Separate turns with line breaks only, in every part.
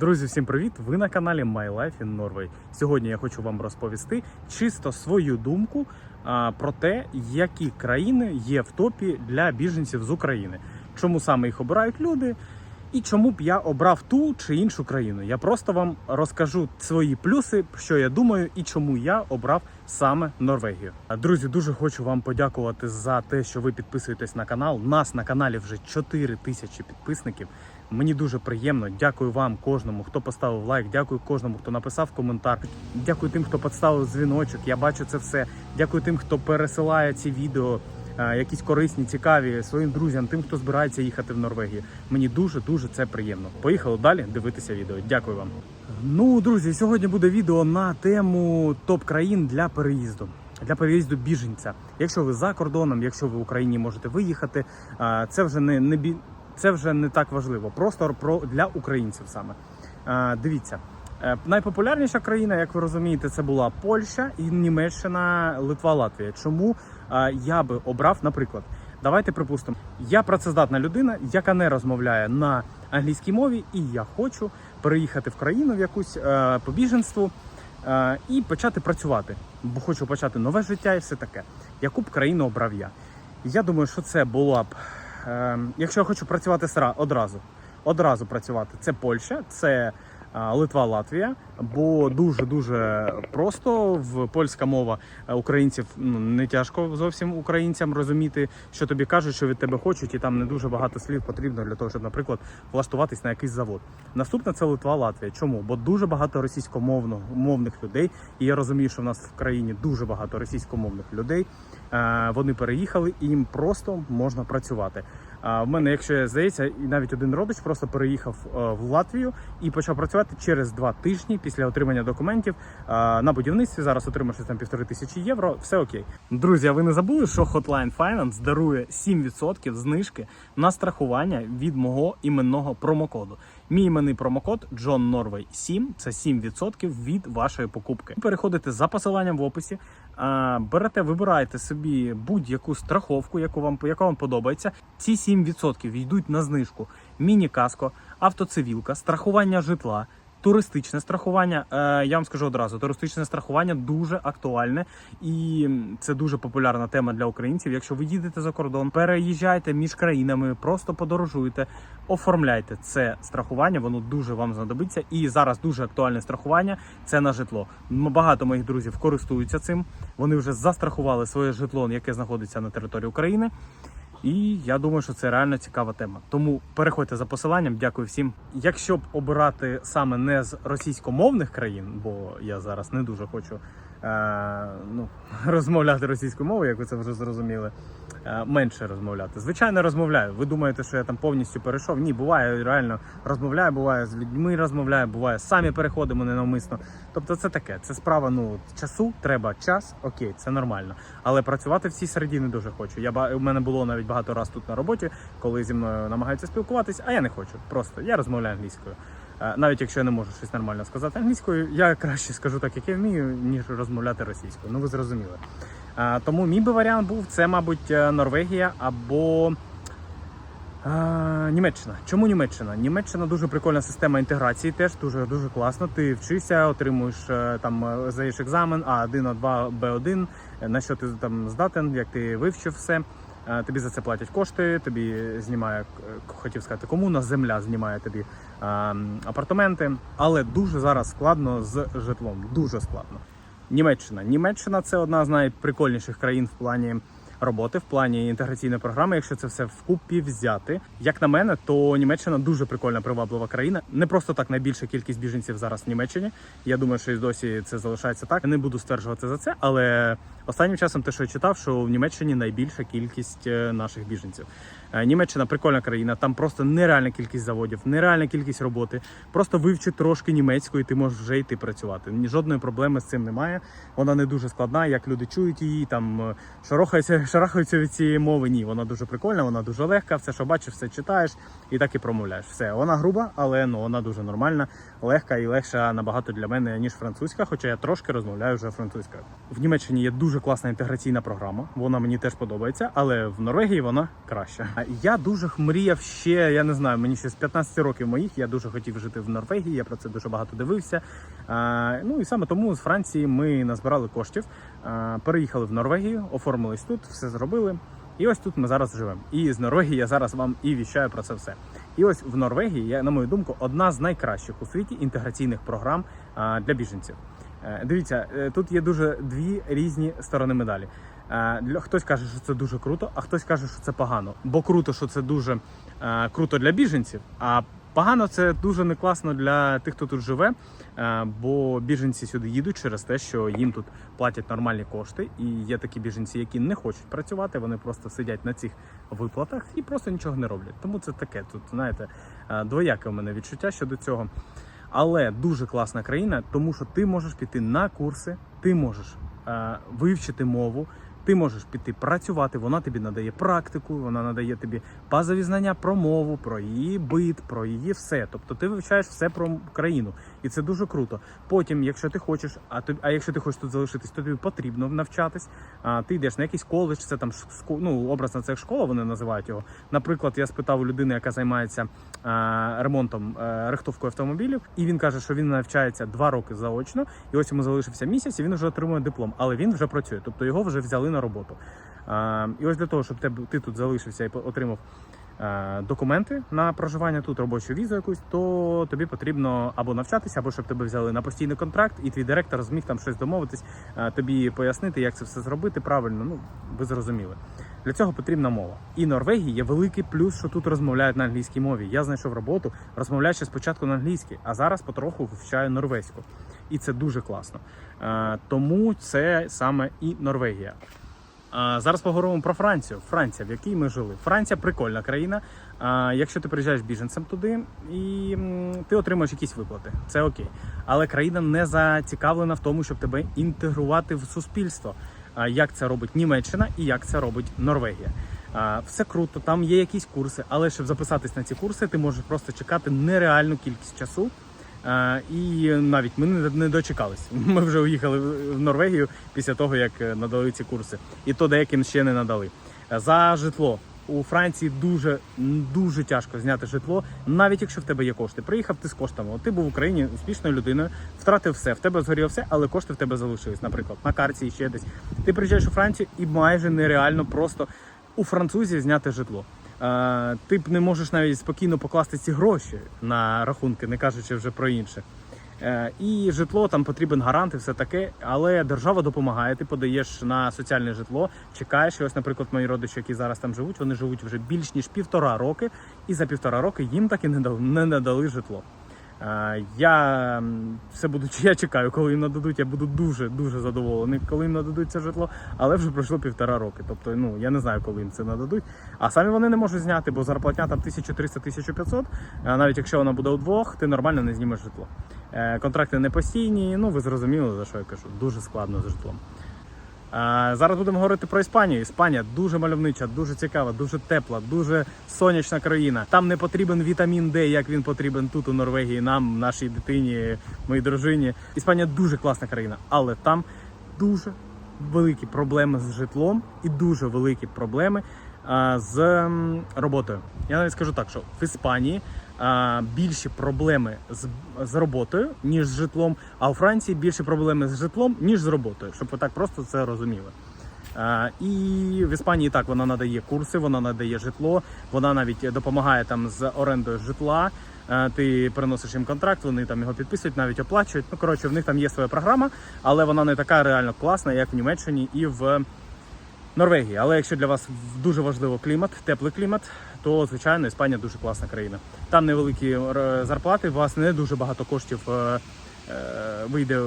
Друзі, всім привіт! Ви на каналі My Life in Norway. Сьогодні я хочу вам розповісти чисто свою думку а, про те, які країни є в топі для біженців з України. Чому саме їх обирають люди, і чому б я обрав ту чи іншу країну. Я просто вам розкажу свої плюси, що я думаю, і чому я обрав саме Норвегію. Друзі, дуже хочу вам подякувати за те, що ви підписуєтесь на канал. Нас на каналі вже 4 тисячі підписників. Мені дуже приємно. Дякую вам, кожному, хто поставив лайк. Дякую кожному, хто написав коментар. Дякую тим, хто підставив дзвіночок. Я бачу це все. Дякую тим, хто пересилає ці відео. Е, Якісь корисні, цікаві своїм друзям, тим, хто збирається їхати в Норвегію. Мені дуже дуже це приємно. Поїхали далі дивитися відео. Дякую вам. Ну, друзі, сьогодні буде відео на тему топ країн для переїзду. Для переїзду біженця. Якщо ви за кордоном, якщо ви в Україні можете виїхати, е, це вже не, не бі... це вже не так важливо. Просто про для українців саме. Е, Дивіться. Найпопулярніша країна, як ви розумієте, це була Польща і Німеччина, Литва, Латвія. Чому я би обрав, наприклад, давайте припустимо, я працездатна людина, яка не розмовляє на англійській мові, і я хочу переїхати в країну в якусь е, по біженству е, і почати працювати. Бо хочу почати нове життя і все таке. Яку б країну обрав я? Я думаю, що це було б, е, якщо я хочу працювати сра- одразу, одразу працювати, це Польща, це Литва, Латвія, бо дуже дуже просто в польська мова е, українців ну не тяжко зовсім українцям розуміти, що тобі кажуть, що від тебе хочуть, і там не дуже багато слів потрібно для того, щоб, наприклад, влаштуватись на якийсь завод. Наступне це Литва, Латвія. Чому? Бо дуже багато російськомовних мовних людей, і я розумію, що в нас в країні дуже багато російськомовних людей. Е, Вони переїхали і їм просто можна працювати. В мене, якщо я здається, і навіть один родич просто переїхав е, в Латвію і почав працювати через два тижні після отримання документів на будівництві. Зараз отримавши там півтори тисячі євро. Все окей. Друзі, а ви не забули, що Hotline Finance дарує 7% знижки на страхування від мого іменного промокоду. Мій іменний промокод John Norway 7 це 7% від вашої покупки. Переходите за посиланням в описі, берете, вибираєте собі будь-яку страховку, яку вам яка вам подобається. Ці 7% йдуть на знижку. Міні-каско, автоцивілка, страхування житла. Туристичне страхування, е, я вам скажу одразу, туристичне страхування дуже актуальне і це дуже популярна тема для українців. Якщо ви їдете за кордон, переїжджайте між країнами, просто подорожуйте, оформляйте це страхування, воно дуже вам знадобиться. І зараз дуже актуальне страхування це на житло. Багато моїх друзів користуються цим. Вони вже застрахували своє житло, яке знаходиться на території України. І я думаю, що це реально цікава тема. Тому переходьте за посиланням. Дякую всім. Якщо б обирати саме не з російськомовних країн, бо я зараз не дуже хочу е, ну, розмовляти російською мовою, як ви це вже зрозуміли. Е, Менше розмовляти. Звичайно, розмовляю. Ви думаєте, що я там повністю перейшов? Ні, буває реально розмовляю, буває з людьми розмовляю, буває самі переходимо ненавмисно. Тобто, це таке. Це справа ну часу. Треба час, окей, це нормально. Але працювати в цій середі не дуже хочу. Я у мене було навіть багато раз тут на роботі, коли зі мною намагаються спілкуватись, а я не хочу. Просто я розмовляю англійською. Е, Навіть якщо я не можу щось нормально сказати англійською, я краще скажу так, як я вмію, ніж розмовляти російською. Ну ви зрозуміли. Тому мій би варіант був це, мабуть, е, Норвегія або Німеччина. Чому Німеччина? Німеччина дуже прикольна система інтеграції, теж дуже дуже класно. Ти вчишся, отримуєш е, там е, здаєш екзамен А1, А2, Б1, е, на що ти там здатен, як ти вивчив все. Тобі за це платять кошти, тобі знімає, хотів сказати, комуна, земля знімає тобі апартаменти. Але дуже зараз складно з житлом. Дуже складно. Німеччина. Німеччина це одна з найприкольніших країн в плані роботи, в плані інтеграційної програми. Якщо це все вкупі взяти, як на мене, то Німеччина дуже прикольна, приваблива країна. Не просто так найбільша кількість біженців зараз в Німеччині. Я думаю, що і досі це залишається так. Не буду стверджувати за це, але останнім часом те, що я читав, що в Німеччині найбільша кількість е, наших біженців. Е, Німеччина прикольна країна, там просто нереальна кількість заводів, нереальна кількість роботи. Просто вивчи трошки німецьку, і ти можеш вже йти працювати. Жодної проблеми з цим немає. Вона не дуже складна, як люди чують її, там е, шарохаються, шарахаються від цієї мови. Ні, вона дуже прикольна, вона дуже легка. Все, що бачиш, все читаєш і так і промовляєш. Все, вона груба, але ну вона дуже нормальна, легка і легша набагато для мене ніж французька, хоча я трошки розмовляю вже французькою. В Німеччині є дуже класна інтеграційна програма. Вона мені теж подобається, але в Норвегії вона краща. Я дуже мріяв ще, я не знаю, мені ще з 15 років моїх, я дуже хотів жити в Норвегії, я про це дуже багато дивився. Ну і саме тому з Франції ми назбирали коштів, переїхали в Норвегію, оформились тут, все зробили. І ось тут ми зараз живемо. І з Норвегії я зараз вам і віщаю про це все. І ось в Норвегії, на мою думку, одна з найкращих у світі інтеграційних програм для біженців. Е, Дивіться, е, тут є дуже дві різні сторони медалі. Е, хтось каже, що це дуже круто, а хтось каже, що це погано. Бо круто, що це дуже круто для біженців, а погано це дуже не класно для тих, хто тут живе. е, Бо біженці сюди їдуть через те, що їм тут платять нормальні кошти, і є такі біженці, які не хочуть працювати, вони просто сидять на цих виплатах і просто нічого не роблять. Тому це таке тут, знаєте, е, двояке у мене відчуття щодо цього. Але дуже класна країна, тому що ти можеш піти на курси, ти можеш е, вивчити мову, ти можеш піти працювати. Вона тобі надає практику, вона надає тобі базові знання про мову, про її бит, про її все. Тобто ти вивчаєш все про країну, і це дуже круто. Потім, якщо ти хочеш, а тобі, а якщо ти хочеш тут залишитись, то тобі потрібно навчатись. А ти йдеш на якийсь коледж, це там ну, образно це як школа, вони називають його. Наприклад, я спитав у людини, яка займається а, ремонтом а, рихтовкою автомобілів, і він каже, що він навчається два роки заочно, і ось йому залишився місяць, і він вже отримує диплом, але він вже працює, тобто його вже взяли на роботу. А, і ось для того, щоб тебе ти тут залишився і отримав. Е, Документи на проживання тут, робочу візу якусь, то тобі потрібно або навчатися, або щоб тебе взяли на постійний контракт, і твій директор зміг там щось домовитись, е, тобі пояснити, як це все зробити правильно. Ну ви зрозуміли. Для цього потрібна мова. І Норвегії є великий плюс, що тут розмовляють на англійській мові. Я знайшов роботу, розмовляючи спочатку на англійській, а зараз потроху вивчаю норвезьку. І це дуже класно. Е, Тому це саме і Норвегія. А, Зараз поговоримо про Францію. Франція, в якій ми жили. Франція прикольна країна. А, Якщо ти приїжджаєш біженцем туди і ти отримуєш якісь виплати, це окей. Але країна не зацікавлена в тому, щоб тебе інтегрувати в суспільство. А, Як це робить Німеччина і як це робить Норвегія. А, Все круто, там є якісь курси, але щоб записатись на ці курси, ти можеш просто чекати нереальну кількість часу. І навіть ми не дочекались. Ми вже уїхали в Норвегію після того, як е, надали ці курси, і то деяким ще не надали. Е, За житло у Франції дуже дуже тяжко зняти житло, навіть якщо в тебе є кошти. Приїхав ти з коштами. Ти був в Україні успішною людиною, втратив все. В тебе згоріло все, але кошти в тебе залишились. Наприклад, на карті і ще десь. Ти приїжджаєш у Францію і майже нереально просто у французів зняти житло. Ти б не можеш навіть спокійно покласти ці гроші на рахунки, не кажучи вже про інше. Е, І житло там потрібен гарант, і все таке, але держава допомагає. Ти подаєш на соціальне житло, чекаєш. І ось, наприклад, мої родичі, які зараз там живуть, вони живуть вже більш ніж півтора роки, і за півтора роки їм так і не надали житло. Я все буду я чекаю, коли їм нададуть. Я буду дуже дуже задоволений, коли їм нададуть це житло. Але вже пройшло півтора роки. Тобто, ну я не знаю, коли їм це нададуть. А самі вони не можуть зняти, бо зарплатня там 1300-1500. А навіть якщо вона буде удвох, ти нормально не знімеш житло. Е, Контракти не постійні. Ну ви зрозуміли за що я кажу. Дуже складно з житлом. Зараз будемо говорити про Іспанію. Іспанія дуже мальовнича, дуже цікава, дуже тепла, дуже сонячна країна. Там не потрібен вітамін Д, як він потрібен тут у Норвегії, нам, нашій дитині, моїй дружині. Іспанія дуже класна країна, але там дуже великі проблеми з житлом і дуже великі проблеми з роботою. Я навіть скажу так, що в Іспанії більші проблеми з, з роботою, ніж з житлом, а у Франції більші проблеми з житлом, ніж з роботою, щоб ви так просто це розуміли. А, і в Іспанії так вона надає курси, вона надає житло, вона навіть допомагає там з орендою житла. Ти приносиш їм контракт, вони там його підписують, навіть оплачують. Ну коротше, в них там є своя програма, але вона не така реально класна, як в Німеччині і в Норвегії. Але якщо для вас дуже важливо клімат, теплий клімат, то звичайно Іспанія дуже класна країна. Там невеликі е, зарплати, вас не дуже багато коштів е, е, вийде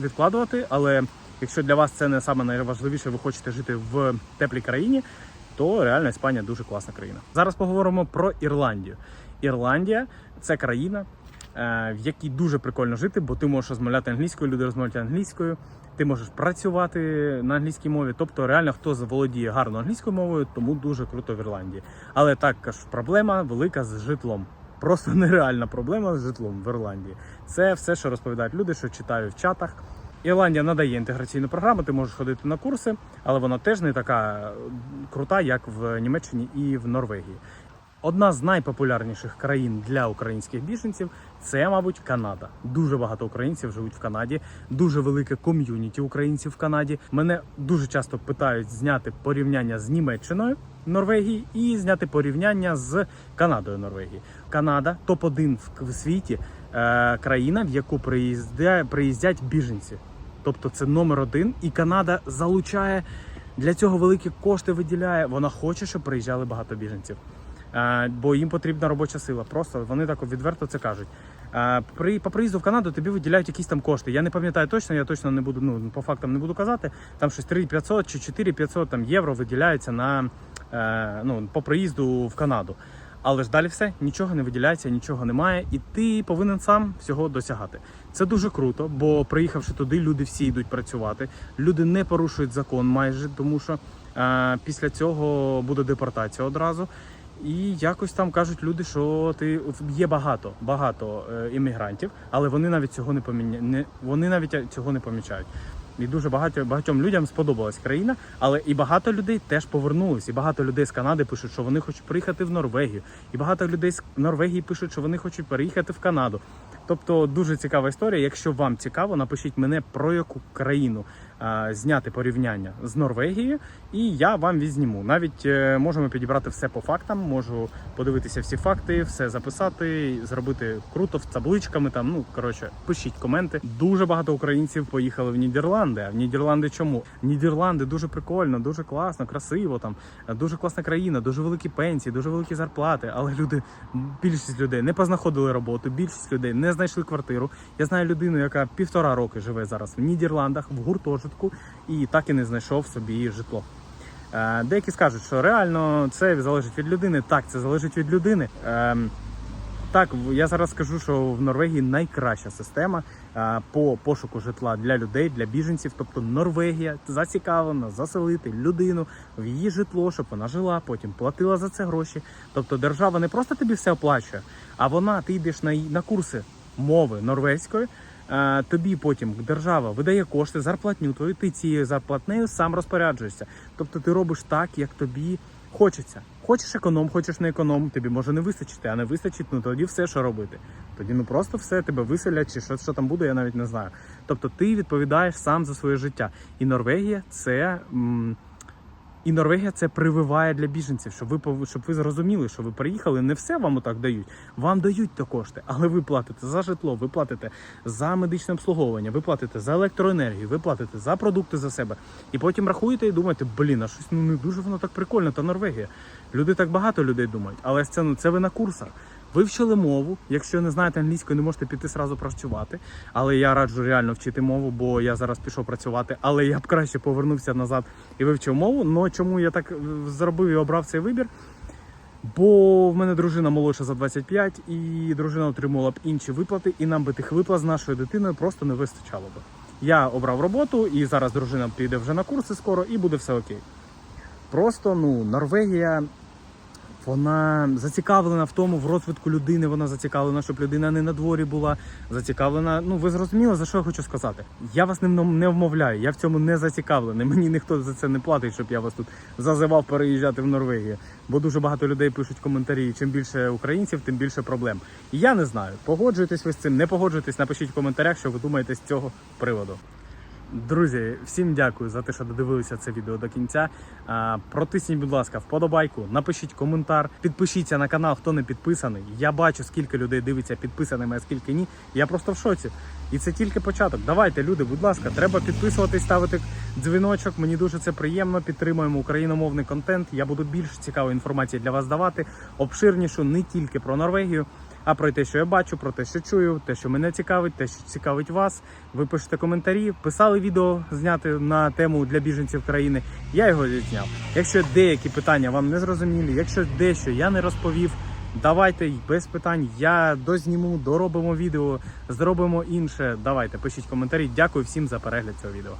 відкладувати. Але якщо для вас це не саме найважливіше, ви хочете жити в теплій країні, то реально Іспанія дуже класна країна. Зараз поговоримо про Ірландію. Ірландія це країна, в якій дуже прикольно жити, бо ти можеш розмовляти англійською, люди розмовляють англійською. Ти можеш працювати на англійській мові. Тобто, реально, хто володіє гарно англійською мовою, тому дуже круто в Ірландії. Але також проблема велика з житлом. Просто нереальна проблема з житлом в Ірландії. Це все, що розповідають люди, що читаю в чатах. Ірландія надає інтеграційну програму, ти можеш ходити на курси, але вона теж не така крута, як в Німеччині і в Норвегії. Одна з найпопулярніших країн для українських біженців це, мабуть, Канада. Дуже багато українців живуть в Канаді, дуже велике ком'юніті українців в Канаді. Мене дуже часто питають зняти порівняння з Німеччиною Норвегії і зняти порівняння з Канадою Норвегії. Канада топ 1 в, світі е, країна, в яку приїздя, приїздять біженці. Тобто це номер один, і Канада залучає для цього великі кошти виділяє. Вона хоче, щоб приїжджали багато біженців. Е, бо їм потрібна робоча сила. Просто вони так відверто це кажуть. Е, При по приїзду в Канаду тобі виділяють якісь там кошти. Я не пам'ятаю точно, я точно не буду. Ну по фактам не буду казати. Там щось 3500 чи 4500 там євро виділяється на е, ну по приїзду в Канаду. Але ж далі все нічого не виділяється, нічого немає, і ти повинен сам всього досягати. Це дуже круто, бо приїхавши туди, люди всі йдуть працювати. Люди не порушують закон майже, тому що е, після цього буде депортація одразу. І якось там кажуть люди, що ти є багато, багато е, іммігрантів, але вони навіть цього не поміня... не вони навіть цього не помічають. І дуже багато багатьом людям сподобалась країна, але і багато людей теж повернулись. І багато людей з Канади пишуть, що вони хочуть приїхати в Норвегію. І багато людей з Норвегії пишуть, що вони хочуть переїхати в Канаду. Тобто дуже цікава історія. Якщо вам цікаво, напишіть мене про яку країну зняти порівняння з Норвегією, і я вам відзніму. Навіть е, можемо підібрати все по фактам. Можу подивитися всі факти, все записати, зробити круто з табличками. Там ну коротше, пишіть коменти. Дуже багато українців поїхали в Нідерланди. А в Нідерланди чому? Нідерланди дуже прикольно, дуже класно, красиво. Там дуже класна країна, дуже великі пенсії, дуже великі зарплати. Але люди, більшість людей не познаходили роботу, більшість людей не знайшли квартиру. Я знаю людину, яка півтора роки живе зараз в Нідерландах в гуртожитку і так і не знайшов собі житло. Е, Деякі скажуть, що реально це залежить від людини. Так, це залежить від людини. Ем, Так, я зараз скажу, що в Норвегії найкраща система е, по пошуку житла для людей, для біженців. Тобто Норвегія зацікавлена заселити людину в її житло, щоб вона жила, потім платила за це гроші. Тобто держава не просто тобі все оплачує, а вона ти йдеш на, на курси мови норвезької. Тобі потім держава видає кошти, зарплатню твою, ти цією зарплатнею сам розпоряджуєшся. Тобто ти робиш так, як тобі хочеться. Хочеш економ, хочеш не економ, тобі може не вистачити, а не вистачить, ну тоді все, що робити. Тоді ну просто все тебе виселять, чи що, що там буде, я навіть не знаю. Тобто ти відповідаєш сам за своє життя. І Норвегія це. м, і Норвегія це прививає для біженців, щоб ви щоб ви зрозуміли, що ви приїхали, не все вам отак дають. Вам дають то кошти, але ви платите за житло, ви платите за медичне обслуговування, ви платите за електроенергію, ви платите за продукти за себе. І потім рахуєте і думаєте, блін, а щось ну не дуже воно так прикольно, та Норвегія. Люди так багато людей думають, але це ну це ви на курсах. Вивчили мову. Якщо не знаєте англійської, не можете піти сразу працювати. Але я раджу реально вчити мову, бо я зараз пішов працювати. Але я б краще повернувся назад і вивчив мову. Ну чому я так е, зробив і обрав цей вибір? Бо в мене дружина молодша за 25, і дружина отримувала б інші виплати, і нам би тих виплат з нашою дитиною просто не вистачало би. Я обрав роботу, і зараз дружина піде вже на курси скоро, і буде все окей. Просто ну Норвегія. Вона зацікавлена в тому, в розвитку людини. Вона зацікавлена, щоб людина не на дворі була. Зацікавлена. Ну ви зрозуміли, за що я хочу сказати. Я вас не, не вмовляю, я в цьому не зацікавлений. Мені ніхто за це не платить, щоб я вас тут зазивав переїжджати в Норвегію. Бо дуже багато людей пишуть коментарі. Чим більше українців, тим більше проблем. І я не знаю, погоджуєтесь ви з цим, не погоджуєтесь. Напишіть в коментарях, що ви думаєте з цього приводу. Друзі, всім дякую за те, що додивилися це відео до кінця. Протисніть, будь ласка, вподобайку, напишіть коментар, підпишіться на канал, хто не підписаний. Я бачу, скільки людей дивиться підписаними, а скільки ні. Я просто в шоці. І це тільки початок. Давайте, люди, будь ласка, треба підписуватись, ставити дзвіночок. Мені дуже це приємно. Підтримуємо україномовний контент. Я буду більш цікавої інформації для вас давати, обширнішу не тільки про Норвегію. А про те, що я бачу, про те, що чую, те, що мене цікавить, те, що цікавить вас. Ви пишете коментарі, писали відео зняти на тему для біженців країни. Я його зняв. Якщо деякі питання вам не зрозумілі, якщо дещо я не розповів, давайте без питань. Я дозніму, доробимо відео, зробимо інше. Давайте пишіть коментарі. Дякую всім за перегляд цього відео.